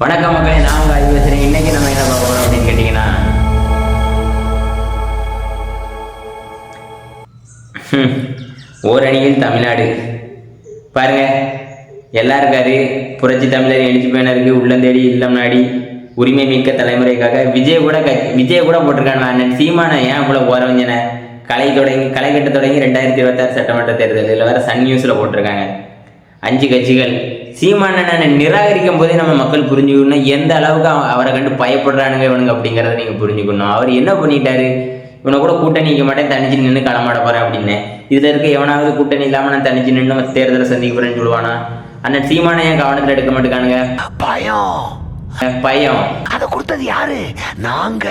வணக்கம் மக்களே நான் உங்கள் ஐ பேசுகிறேன் இன்னைக்கு நம்ம என்ன பார்க்க போகிறோம் அப்படின்னு கேட்டிங்கன்னா ஹம், ஓரணியில் தமிழ்நாடு. பாருங்க எல்லாம் இருக்காரு புரட்சி தமிழர் எழுச்சி பேனருக்கு உள்ளந்தேடி இல்லம் நாடி உரிமை மிக்க தலைமுறைக்காக விஜய் கூட க விஜய் கூட போட்டிருக்காங்க அண்ணன். சீமான ஏன் இவ்வளோ போறவஞ்சன கலை தொடங்கி கலை கட்ட தொடங்கி ரெண்டாயிரத்தி இருபத்தாறு சட்டமன்ற தேர்தல் இதில் வேறு சன் நியூஸில் போட்டிருக்காங்க. அஞ்சு கட்சிகள் சீமானனை நிராகரிக்கும் போதே நம்ம மக்கள் புரிஞ்சுக்கணும் எந்த அளவுக்கு அவ- அவரை கண்டு பயப்படுறானுங்க இவனுங்க அப்படிங்கிறத நீங்க புரிஞ்சுக்கணும். அவர் என்ன பண்ணிட்டாரு? இவனை கூட கூட்டணி நிற்க மாட்டேன் தனிச்சு நின்று களமாட போகிறேன் அப்படின்னு. இதில் இருக்க எவனாவது கூட்டணி இல்லாம நான் தனிச்சு நின்று தேர்தலை சந்திக்க போகிறேன்னு சொல்லுவானா? அண்ணன் சீமானை ஏன் கவனத்துல எடுக்க மாட்டேங்கானுங்க பயம். பயம் அத கொடுத்தது யாரு? நாங்க.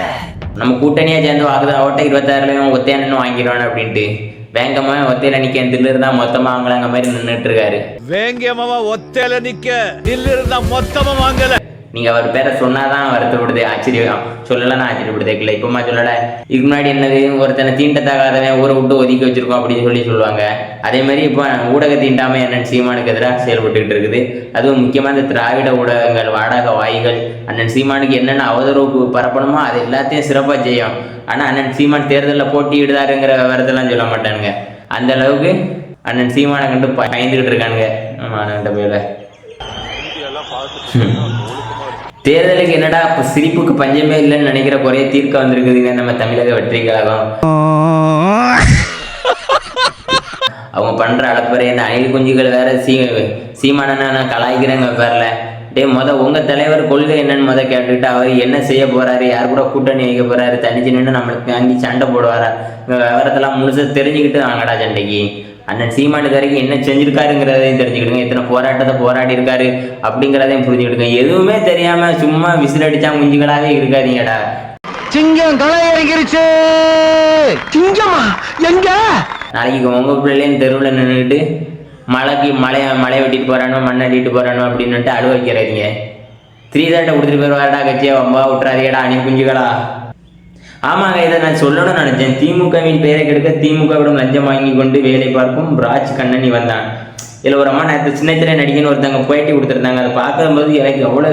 நம்ம கூட்டணியா சேர்ந்து வாக்குதா ஓட்ட இருபத்தாறுலயும் ஒத்தையா நின்று வாங்கிடுவானு அப்படின்ட்டு. வேங்கமா ஒத்தையில நிக்க தில்லு தான் மொத்தமா வாங்கலாங்க மாதிரி நின்றுட்டு இருக்காரு. வேங்கியமாவா ஒத்தையில நிக்க நில்லு இருந்தா மொத்தமா வாங்கல. நீங்க அவர் பேரை சொன்னாதான் வருத்தப்படுது ஆச்சரியம் சொல்லலாம் ஆச்சரியப்படுது இல்லை இப்பமா சொல்லல. இதுக்கு முன்னாடி என்னது? ஒருத்தனை தீண்டத்தகாதவன் ஊரை விட்டு ஒதுக்கி வச்சிருக்கோம் அப்படின்னு சொல்லி சொல்லுவாங்க. அதே மாதிரி இப்போ ஊடக தீண்டாமை அண்ணன் சீமானுக்கு எதிராக செயல்பட்டுக்கிட்டு இருக்குது. அதுவும் முக்கியமா இந்த திராவிட ஊடகங்கள் வாடக வாய்கள் அண்ணன் சீமானுக்கு என்னென்ன அவதரவு பரப்பணுமோ அது எல்லாத்தையும் சிறப்பா செய்யும். ஆனா அண்ணன் சீமான் தேர்தலில் போட்டியிடுதாருங்கிற விவரத்தெல்லாம் சொல்ல மாட்டானுங்க. அந்த அளவுக்கு அண்ணன் சீமானை கண்டு ப- பயந்துகிட்டு இருக்கானுங்க. ஆமா அண்ணன் தேர்தலுக்கு என்னடா இப்போ சிரிப்புக்கு பஞ்சமே இல்லைன்னு நினைக்கிற குறைய தீர்க்க வந்திருக்குதுங்க நம்ம தமிழக வெற்றி கழகம். அவங்க பண்ற அளப்பறை இந்த அணில் குஞ்சுகள் வேற சீ சீமானனை நான் கலாய்க்கிறேங்க பேர்ல. டே முத உங்க தலைவர் கொள்கை என்னன்னு முத கேட்டுக்கிட்டு அவர் என்ன செய்ய போறாரு? யார் கூட கூட்டணி வைக்க போறாரு? தனிச்சு நின்று நம்மளுக்கு வாங்கி சண்டை போடுவாரா? விவரத்தெல்லாம் முழுசா தெரிஞ்சுக்கிட்டு வாங்கடா சண்டைக்கு. அண்ணன் சீமான் வரைக்கும் என்ன செஞ்சிருக்காருங்கிறதையும் தெரிஞ்சுக்கிடுங்க. எத்தனை போராட்டத்தை போராடி இருக்காரு அப்படிங்கிறதையும் புரிஞ்சுக்கிடுங்க. எதுவுமே தெரியாம சும்மா விசில் அடிச்சா குஞ்சுகளாவே இருக்காதீங்கடா. சிங்கம் களை இறங்கிருச்சு சிங்கமா எங்க? நாளைக்கு உங்க பிள்ளையும் தெருவில் நின்றுட்டு மழைக்கு மழைய மழை வெட்டிட்டு போறானோ மண் அடிட்டு போறானோ அப்படின்னுட்டு அழுவ வைக்கிறாதீங்க த்ரீ தாட்டை கொடுத்துட்டு போயிருவாடா கட்சியா. வம்பா விட்டுறாதீங்கடா அணி குஞ்சுகளா ஆமாங்க இதை நான் சொல்லணும்னு நினைச்சேன். திமுகவின் பெயரை கெடுக்க திமுகவிடம் லஞ்சம் வாங்கி கொண்டு வேலை பார்க்கும் ராஜ் கண்ணனி வந்தான் இதில் ஒரு அம்மா நேற்று சின்ன சின்ன நடிகன்னு ஒருத்தங்க போயிட்டு கொடுத்துருந்தாங்க. அதை பார்க்கும்போது எனக்கு எவ்வளோ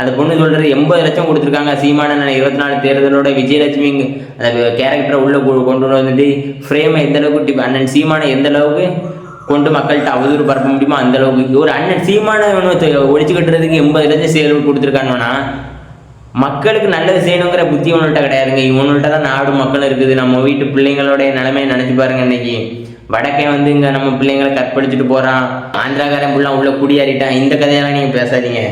அந்த பொண்ணு சொல்கிறது எண்பது லட்சம் கொடுத்துருக்காங்க. சீமான இருபத்தி நாலு தேர்தலோட விஜயலட்சுமி அந்த கேரக்டரை உள்ளே கொண்டு வந்துட்டு ஃப்ரேமை எந்த அளவுக்கு அண்ணன் சீமானை எந்த அளவுக்கு கொண்டு மக்கள்கிட்ட அவதூறு பரப்ப முடியுமோ அந்த அளவுக்கு. ஒரு அண்ணன் சீமான ஒழிச்சு கட்டுறதுக்கு எண்பது லட்சம் சேல் கொடுத்துருக்காங்கன்னா மக்களுக்கு நல்லது செய்யணுங்கிற புத்தி இவனுள்கிட்ட கிடையாதுங்க. இவனுள்கிட்ட தான் நாடு மக்கள் இருக்குது. நம்ம வீட்டு பிள்ளைங்களுடைய நிலைமையை நினைச்சு பாருங்க இன்னைக்கு. வடக்கே வந்து இங்க நம்ம பிள்ளைங்களை கற்பழிச்சுட்டு போறான். ஆந்திராக்காரன் ஃபுல்லாக உள்ள குடியேறிட்டான். இந்த கதையெல்லாம் நீங்க பேசாதீங்க.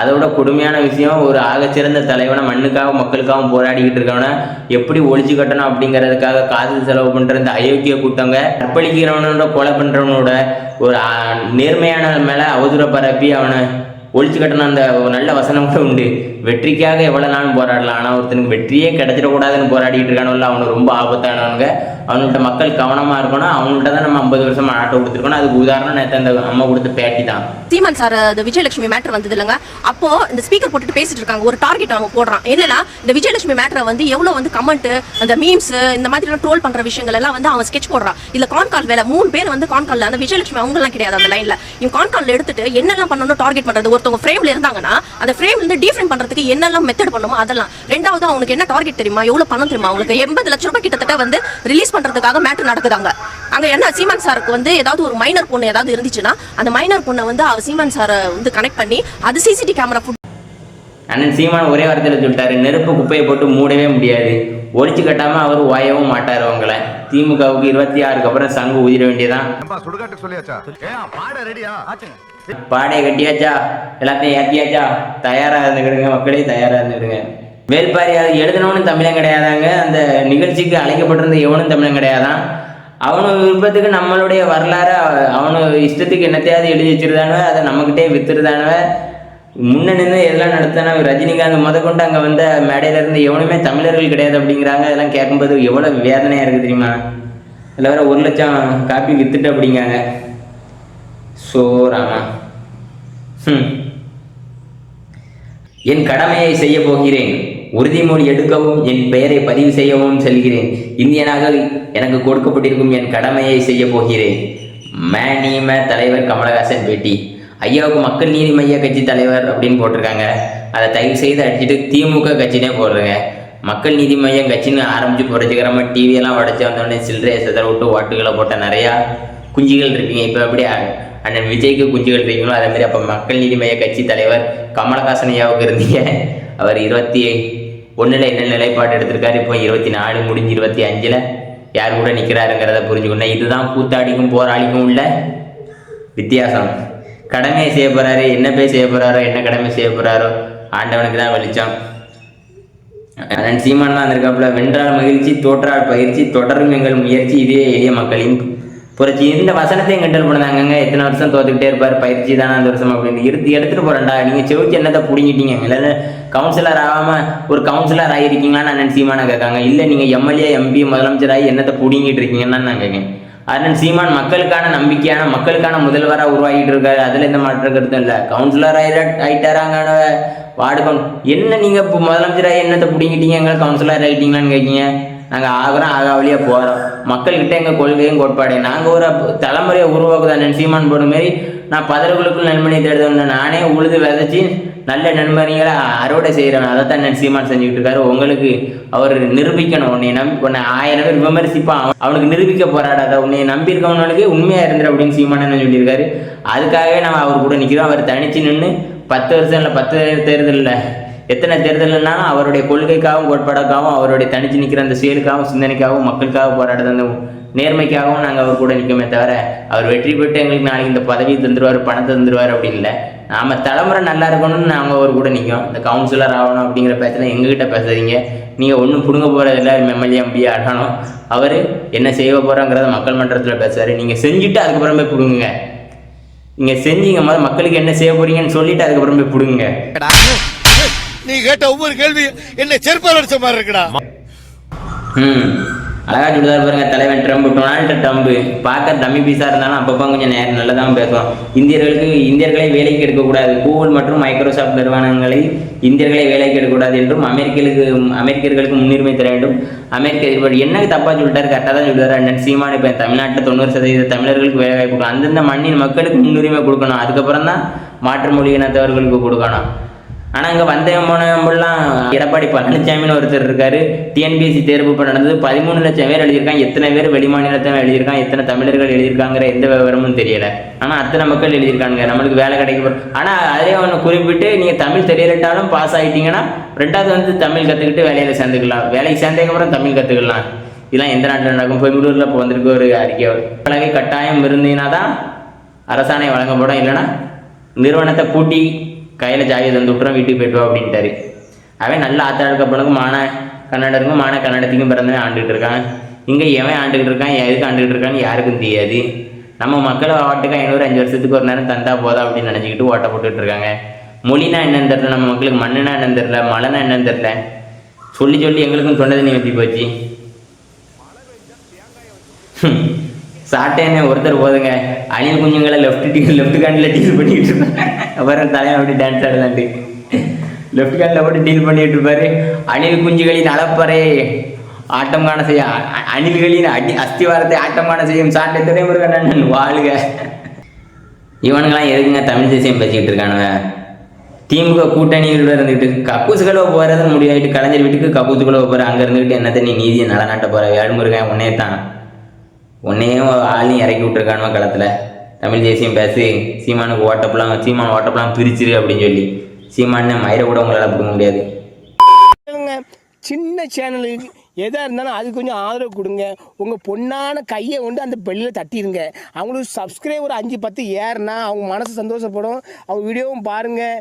அதோட கொடுமையான விஷயம் ஒரு ஆகச்சிறந்த தலைவனை மண்ணுக்காக மக்களுக்காகவும் போராடிக்கிட்டு இருக்கவனை எப்படி ஒழிச்சு கட்டணும் அப்படிங்கிறதுக்காக காசு செலவு பண்ற இந்த அயோக்கிய கூட்டங்க கற்பழிக்கிறவனோட கொலை பண்றவனோட ஒரு நேர்மையான மேல அவதூற பரப்பி அவனை ஒழிச்சு கட்டணும் அந்த ஒரு நல்ல வசனம் கூட உண்டு. வெற்றிக்காக எவ்வளோ நாளும் போராடலாம்? ஆனா ஒருத்தனுக்கு வெற்றியே கிடைச்சிடக்கூடாதுன்னு போராடிட்டு இருக்கானுல்ல அவனு ரொம்ப ஆபத்தானவனுங்க. அவன்கிட்ட மக்கள் கவனமா இருக்கணும். அவங்கள்ட்ட தான் நம்ம ஐம்பது வருஷமா ஆட்டோ கொடுத்துருக்கணும். அதுக்கு உதாரணம் நேற்று அந்த அம்மா கொடுத்த பேட்டி தான். சீமான் சார் இந்த விஜயலட்சுமி மேட்ரு வந்தது இல்லைங்க? அப்போ இந்த ஸ்பீக்கர் போட்டுட்டு பேசிட்டு இருக்காங்க. ஒரு டார்கெட் அவங்க போடுறான். என்னன்னா இந்த விஜயலட்சுமி மேட்ரை வந்து எவ்வளோ வந்து கமெண்ட் அந்த மீம்ஸ் இந்த மாதிரி ட்ரோல் பண்ற விஷயங்கள் எல்லாம் வந்து அவன் ஸ்கெச் போடுறான். இதுல கான்கால் வேலை மூணு பேர் வந்து கான்கால்ல அந்த விஜயலட்சுமி அவங்கலாம் கிடையாது அந்த லைன்ல இவன் கான்கால் எடுத்துட்டு என்னெல்லாம் பண்ணணும் டார்கெட் பண்றது? ஒருத்தவங்க ஃப்ரேம்ல இருந்தாங்கன்னா அந்த ஃப்ரேம்ல இருந்து டிஃபரெண்ட் பண்றதுக்கு என்னெல்லாம் மெத்தட் பண்ணுமோ அதெல்லாம். ரெண்டாவது அவங்களுக்கு என்ன டார்கெட் தெரியுமா? எவ்வளவு பணம் தெரியுமா? அவங்களுக்கு எண்பது லட்சம் ரூபாய் கிட்டத்தட்ட வந்து ரிலீஸ் பண்றதுக்காக மேட்டர் நடக்குதாங்க. அங்க என்ன சீமான் சாருக்கு வந்து ஏதாவது ஒரு மைனர் பொண்ணு ஏதாவது இருந்துச்சுன்னா அந்த மைனர் பொண்ணை வந்து அவர் சீமான் சாரை வந்து கனெக்ட் பண்ணி அது சிசிடி கேமரா அண்ணன் சீமான் ஒரே வார்த்தையில் சொல்லிட்டாரு நெருப்பு குப்பையை போட்டு மூடவே முடியாது. ஒழிச்சு கட்டாம அவர் ஓயவும் மாட்டார் அவங்கள. திமுகவுக்கு இருபத்தி ஆறுக்கு அப்புறம் சங்கு உதிர வேண்டியதான் ஏம்பா பாடையை கட்டியாச்சா? எல்லாத்தையும் ஏத்தியாச்சா? தயாரா இருந்துக்கிடுங்க மக்களே தயாரா இருந்துக்கிடுங்க. வேல்பாரி அது எழுதணும்னு தமிழன் கிடையாதாங்க. அந்த நிகழ்ச்சிக்கு அழைக்கப்பட்டிருந்த எவனும் தமிழன் கிடையாதான். அவனு விருப்பத்துக்கு நம்மளுடைய வரலாறு அவனு இஷ்டத்துக்கு என்னத்தையாவது எழுதி வச்சிருந்தானுவ அதை நம்மக்கிட்டே வித்துருதானுவ முன்ன நின்று எதெல்லாம் நடத்தினா ரஜினிகாந்த் முத கொண்டு அங்கே வந்த மேடையில இருந்து எவனுமே தமிழர்கள் கிடையாது அப்படிங்கிறாங்க. அதெல்லாம் கேட்கும்போது எவ்வளோ வேதனையாக இருக்குது தெரியுமா? இதில் வேற ஒரு லட்சம் காப்பி வித்துட்டு அப்படிங்காங்க. ஸோ ராமா. என் கடமையை செய்ய போகிறேன். உறுதிமொழி எடுக்கவும் என் பெயரை பதிவு செய்யவும் செல்கிறேன். இந்தியனாக எனக்கு கொடுக்கப்பட்டிருக்கும் என் கடமையை செய்ய போகிறேன். மேனிம தலைவர் கமலஹாசன் பேட்டி. ஐயாவுக்கு மக்கள் நீதி மைய கட்சி தலைவர் அப்படின்னு போட்டிருக்காங்க. அதை தயவு செய்து அடிச்சுட்டு திமுக கட்சினே போடுறேங்க. மக்கள் நீதி மையம் கட்சின்னு ஆரம்பிச்சு புரட்சிகரமாக டிவியெல்லாம் உடச்சி வந்தோடனே சில்லறையை சிதற விட்டு ஓட்டுகளை போட்ட நிறையா குஞ்சுகள் இருக்கீங்க. இப்போ அப்படியே அண்ணன் விஜய்க்கு குஞ்சு கட்டுறீங்களோ அதே மாதிரி அப்போ மக்கள் நீதி மைய கட்சி தலைவர் கமலஹாசன் ஐயாவுக்கு இருந்தீங்க. அவர் இருபத்தி ஒன்றில் என்ன நிலைப்பாடு எடுத்திருக்காரு? இப்போ இருபத்தி நாலு முடிஞ்சு இருபத்தி அஞ்சில் யார் கூட நிற்கிறாருங்கிறத புரிஞ்சுக்கணும். இதுதான் கூத்தாடிக்கும் போராளிக்கும் உள்ள வித்தியாசம். கடமையை செய்ய போகிறாரு என்ன போய் செய்ய போகிறாரோ என்ன கடமை செய்ய போகிறாரோ ஆண்டவனுக்கு தான் வெளிச்சம். அதன் சீமான் தான் இருக்காப்புல வென்றால் மகிழ்ச்சி தோற்றால் பயிற்சி தொடரும் எங்கள் முயற்சி இதே எளிய மக்களின் புரட்சி. இந்த வசனத்தையும் கண்டல் பண்ணாங்கங்க எத்தனை வருஷம் தோத்துக்கிட்டே இருப்பார். பயிற்சி தானே அந்த வருஷம் அப்படின்னு. எடுத்து எடுத்துட்டு போறேன்டா. நீங்க செவிக்கு என்னத்தை பிடிங்கிட்டீங்க? இல்லைன்னு கவுன்சிலர் ஆகாம ஒரு கவுன்சிலர் ஆகிருக்கீங்களான்னு அண்ணன் சீமான கேட்காங்க. இல்லை நீங்க எம்எல்ஏ எம்பி முதலமைச்சர் ஆகி என்னத்தை பிடிங்கிட்டு இருக்கீங்கன்னு நான் கேட்கேன் அண்ணன் சீமான் மக்களுக்கான நம்பிக்கையான மக்களுக்கான முதல்வராக உருவாகிட்டு இருக்காரு. அதில் எந்த மாற்றம் கருத்தும் இல்லை. கவுன்சிலர் ஆயிட்டாராங்க வார்டு கவுன் என்ன நீங்கள் இப்போ முதலமைச்சராக என்னத்தை பிடிங்கிட்டீங்க? எங்களை கவுன்சிலர் ஆகிட்டீங்களான்னு கேட்கீங்க நாங்கள் ஆகிறோம் ஆகாவலியாக போகிறோம் மக்கள்கிட்ட எங்கள் கொள்கையும் கோட்பாடு. நாங்கள் ஒரு தலைமுறையை உருவாக்குதான் சீமான் போன மாரி நான் பதர்களுக்குள் நன்மணியை தேடுதேன் நானே உழுது விதைச்சி நல்ல நண்பர்களை அறுவடை செய்கிறவன் அதை தான் சீமான் செஞ்சுக்கிட்டு இருக்காரு. உங்களுக்கு அவர் நிரூபிக்கணும். உன்னை நம்பி உன்னை ஆயிரம் பேர் விமர்சிப்பான் அவனுக்கு நிரூபிக்க போராடாத. உன்னை நம்பியிருக்கவனுக்கு உண்மையாக இருந்துரு அப்படின்னு சீமானன் சொல்லியிருக்காரு. அதுக்காகவே நம்ம அவர் கூட நிற்கிறோம் அவர் தனிச்சு நின்று பத்து வருஷம் இல்லை பத்து தேர்தலில் எத்தனை தேர்தல்னாலும் அவருடைய கொள்கைக்காகவும் கோட்பாடுக்காகவும் அவருடைய தனிச்சு நிற்கிற அந்த செயலுக்காகவும் சிந்தனைக்காகவும் மக்களுக்காக போராடுறது அந்த நேர்மைக்காகவும் நாங்கள் அவர் கூட நிற்கமே தவிர அவர் வெற்றி பெற்று எங்களுக்கு நாளைக்கு இந்த பதவி தந்துருவார் பணத்தை தந்துருவார் அப்படின்னு இல்லை. நாம தலைமுறை நல்லா இருக்கணும்னு நாங்கள் அவர் கூட நிற்கும் இந்த கவுன்சிலர் ஆகணும் அப்படிங்கிற பேச்செல்லாம் எங்ககிட்ட பேசாதீங்க. நீங்கள் ஒன்றும் பிடுங்க போகிறதில்ல எம்எல்ஏ எம்பி ஆகணும். அவர் என்ன செய்ய போகிறோங்கிறத மக்கள் மன்றத்தில் பேசுவார். நீங்கள் செஞ்சுட்டு அதுக்கப்புறம் போய் பிடுங்குங்க. நீங்கள் செஞ்சீங்க முதல்ல மக்களுக்கு என்ன செய்ய போகிறீங்கன்னு சொல்லிட்டு அதுக்கப்புறம் போய் பிடுங்குங்க. நீ கேட்ட ஒவ்வொரு கேள்வி என்ன செருப்பால் அடிச்ச மாதிரி இருக்குடா. அழகா சொல்லுதார் பாருங்க தலைவன் ட்ரம்ப் டொனால்டு ட்ரம்ப் பார்க்க டம்மி பீஸா இருந்தாலும் அப்பப்போ கொஞ்சம் நேரம் நல்லதான் பேசுவோம் இந்தியர்களுக்கு இந்தியர்களை வேலைக்கு எடுக்கக்கூடாது. கூகுள் மற்றும் மைக்ரோசாஃப்ட் நிறுவனங்களை இந்தியர்களை வேலைக்கு எடுக்கக்கூடாது என்றும் அமெரிக்கர்களுக்கு அமெரிக்கர்களுக்கு முன்னுரிமை தர வேண்டும். அமெரிக்க இவர் என்ன தப்பா சொல்லிட்டாரு கரெக்டாக தான் சொல்லுவார் அண்ணன் சீமான இப்போ தமிழ்நாட்டில் தொண்ணூறு சதவீத தமிழர்களுக்கு வேலை வாய்ப்பு அந்தந்த மண்ணின் மக்களுக்கு முன்னுரிமை கொடுக்கணும். அதுக்கப்புறம் தான் மாற்று மொழி இனத்தவர்களுக்கு கொடுக்கணும். ஆனால் இங்கே வந்தவன் போனவங்கலாம் எடப்பாடி பழனிசாமின்னு ஒருத்தர் இருக்கார். டிஎன்பிஎஸ்சி தேர்வு இப்போ நடந்தது. பதிமூணு லட்சம் பேர் எழுதியிருக்காங்க. எத்தனை பேர் வெளிமாநிலத்தவன் எழுதியிருக்கான் எத்தனை தமிழர்கள் எழுதியிருக்காங்கிற எந்த விவரமும் தெரியல. ஆனால் அத்தனை மக்கள் எழுதியிருக்காங்க நம்மளுக்கு வேலை கிடைக்க போகிறோம் ஆனால் அதே ஒன்று குறிப்பிட்டு நீங்கள் தமிழ் தெரியலட்டாலும் பாஸ் ஆகிட்டீங்கன்னா ரெண்டாவது வந்து தமிழ் கற்றுக்கிட்டு வேலையில் சேர்ந்துக்கலாம். வேலைக்கு சேர்ந்ததுக்கப்புறம் தமிழ் கற்றுக்கலாம் இதெல்லாம் எந்த நாட்டில் நடக்கும்? பெங்களூரில் இப்போ வந்திருக்க ஒரு அறிக்கை பலகை கட்டாயம் இருந்தீங்கன்னா தான் அரசாணை வழங்கப்படும். இல்லைன்னா நிறுவனத்தை பூட்டி கையில் ஜாவியை தந்து விட்டுறோம் வீட்டுக்கு போயிட்டு வா அப்படின்ட்டாரு. அவன் நல்ல ஆத்தாளுக்கப்பனுக்கும் மான கன்னடருக்கும் மான கன்னடத்துக்கும் பிறந்தவன் ஆண்டுகிட்டு இருக்கான். இங்கே எவன் ஆண்டுகிட்டு இருக்கான் எதுக்கு ஆண்டுகிட்டு இருக்கான்னு யாருக்கும் தெரியாது. நம்ம மக்களை வாட்டுக்கு ஐநூறு அஞ்சு வருஷத்துக்கு ஒரு நேரம் தந்தா போதா அப்படின்னு நினச்சிக்கிட்டு ஓட்ட போட்டுட்டு இருக்காங்க. மொழினா என்னன்னு தெரில நம்ம மக்களுக்கு மண்ணுனா என்னன்னு தெரில மழைனா என்னன்னு தெரில சொல்லி சொல்லி எங்களுக்கும் சொன்னது நீ வெட்டி போச்சு. சாட்டேன்னு ஒருத்தர் போதுங்க. அணில் குஞ்சுங்களை லெஃப்ட் டீ லெஃப்ட் காண்டில் டீல் பண்ணிட்டு இருப்பாங்க அப்புறம் தலையை அப்படி டான்ஸ் ஆடுதாண்டு லெஃப்ட் ஹேண்டில் போட்டு டீல் பண்ணிட்டு இருப்பாரு. அணில் குஞ்சுகளின் அளப்பறை ஆட்டம் காண செய்ய அணில்களின் அடி அஸ்திவாரத்தை ஆட்டம் காண செய்யும் சாட்டை துறைமுருகன் வாழ்க. இவனுங்களாம் எதுக்குங்க தமிழ் தேசியம் பேசிக்கிட்டு இருக்கானுங்க? திமுக கூட்டணியில் இருந்துகிட்டு கக்கூசுகளோ போறது முடியாயிட்டு கலைஞர் வீட்டுக்கு கக்கூசுகளோ போகிற அங்கே இருந்துக்கிட்டு என்னத்தை நீ நீதியை நலநாட்ட போகிற வேல்முருகன் உன்னே தான் உன்னையும் ஆளையும் இறக்கி விட்டுருக்கானுவ களத்தில். தமிழ் தேசியம் பேசு. சீமானுக்கு ஓட்டப்பெல்லாம் சீமான் ஓட்டப்பெல்லாம் பிரிச்சிரு அப்படின்னு சொல்லி. சீமானு மயிரை கூட உங்களால் கொடுக்க முடியாது. சின்ன சேனலுக்கு எதாக இருந்தாலும் அது கொஞ்சம் ஆதரவு கொடுங்க. உங்கள் பொண்ணான கையை கொண்டு அந்த பெல்லில் தட்டிடுங்க அவங்களுக்கு சப்ஸ்கிரைபர் அஞ்சு பத்து ஏறுனா அவங்க மனசு சந்தோஷப்படும். அவங்க வீடியோவும் பாருங்கள்